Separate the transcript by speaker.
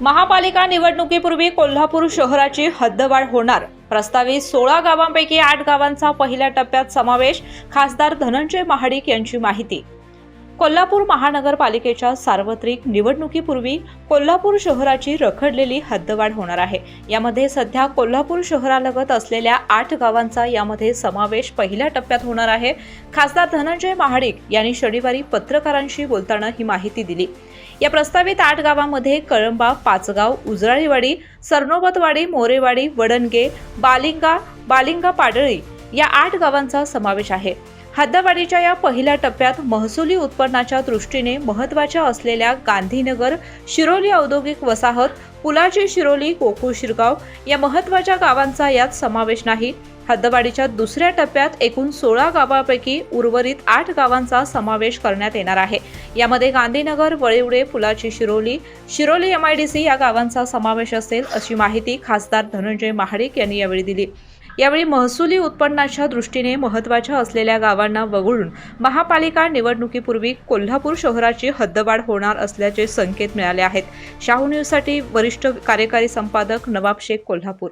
Speaker 1: महापालिका निवडणुकीपूर्वी कोल्हापूर शहराची हद्दवाढ होणार. प्रस्तावित सोळा गावांपैकी आठ गावांचा पहिल्या टप्प्यात समावेश खासदार धनंजय महाडिक यांची माहिती. कोल्हापूर महानगरपालिकेच्या सार्वत्रिक निवडणुकीपूर्वी कोल्हापूर शहराची रखडलेली हद्दवाढ होणार आहे. यामध्ये सध्या कोल्हापूर शहरालगत असलेल्या आठ गावांचा यामध्ये समावेश पहिल्या टप्प्यात होणार आहे. खासदार धनंजय महाडिक यांनी शनिवारी पत्रकारांशी बोलताना ही माहिती दिली. या प्रस्तावित आठ गावांमध्ये कळंबा पाचगाव उजराळीवाडी सरनोबतवाडी मोरेवाडी वडणगे बालिंगा बालिंगा पाडळी या आठ गावांचा समावेश आहे. हद्दवाढीच्या या पहिल्या टप्प्यात महसुली उत्पन्नाच्या दृष्टीने महत्त्वाच्या असलेल्या गांधीनगर शिरोली औद्योगिक वसाहत पुलाची शिरोली कोकू शिरगाव या महत्त्वाच्या गावांचा यात समावेश नाही. हद्दवाढीच्या दुसऱ्या टप्प्यात एकूण सोळा गावांपैकी उर्वरित आठ गावांचा समावेश करण्यात येणार आहे. यामध्ये गांधीनगर वळिवडे पुलाची शिरोली शिरोली एमआयडीसी या गावांचा समावेश असेल अशी माहिती खासदार धनंजय महाडिक यांनी यावेळी दिली. यावेळी महसुली उत्पन्नाच्या दृष्टीने महत्त्वाच्या असलेल्या गावांना वगळून महापालिका निवडणुकीपूर्वी कोल्हापूर शहराची हद्दवाढ होणार असल्याचे संकेत मिळाले आहेत. शाहू न्यूजसाठी वरिष्ठ कार्यकारी संपादक नवाब शेख कोल्हापूर.